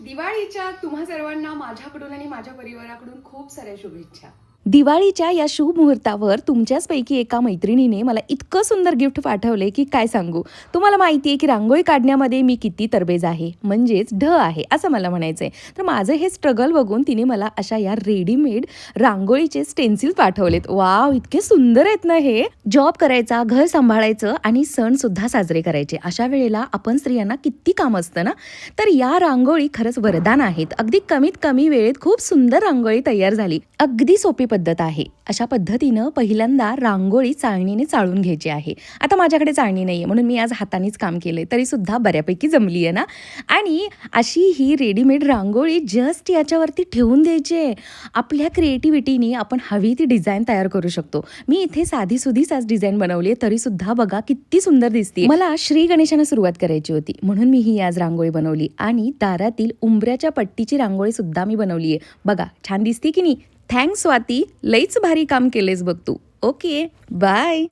दिवाळीच्या तुम्हा सर्वांना माझ्याकडून आणि माझ्या परिवाराकडून खूप साऱ्या शुभेच्छा. दिवाळीच्या या शुभ मुहूर्तावर तुमच्याचपैकी एका मैत्रिणीने मला इतकं सुंदर गिफ्ट पाठवले की काय सांगू? तुम्हाला माहिती आहे की रांगोळी काढण्यामध्ये मी किती तरबेज आहे. म्हणजेच ढ आहे असं मला म्हणायचं आहे तर माझं हे स्ट्रगल बघून तिने मला अशा या रेडीमेड रांगोळीचे स्टेन्सिल पाठवलेत. वाव इतके सुंदर आहेत ना हे. जॉब करायचा घर सांभाळायचं आणि सणसुद्धा साजरे करायचे. अशा वेळेला आपण स्त्रियांना किती काम असतं ना? तर या रांगोळी खरंच वरदान आहेत. अगदी कमीत कमी वेळेत खूप सुंदर रांगोळी तयार झाली. अगदी सोपी पद्धत आहे. अशा पद्धतीनं पहिल्यांदा रांगोळी चाळणीने चाळून घ्यायची आहे. आता माझ्याकडे चाळणी नाही आहे म्हणून मी आज हातानेच काम केलं आहे तरीसुद्धा बऱ्यापैकी जमली आहे ना? आणि अशी ही रेडीमेड रांगोळी जस्ट याच्यावरती ठेवून द्यायची आहे. आपल्या क्रिएटिव्हिटीने आपण हवी ती डिझाईन तयार करू शकतो. मी इथे साधी सुधीच आज डिझाईन बनवली आहे तरीसुद्धा बघा किती सुंदर दिसते मला श्री गणेशानं सुरुवात करायची होती म्हणून मी ही आज रांगोळी बनवली. आणि दारातील उंबऱ्याच्या पट्टीची रांगोळी सुद्धा मी बनवली आहे बघा छान दिसते की नाही? थँक्स स्वाती लईच भारी काम केलेस बघ तू. Okay bye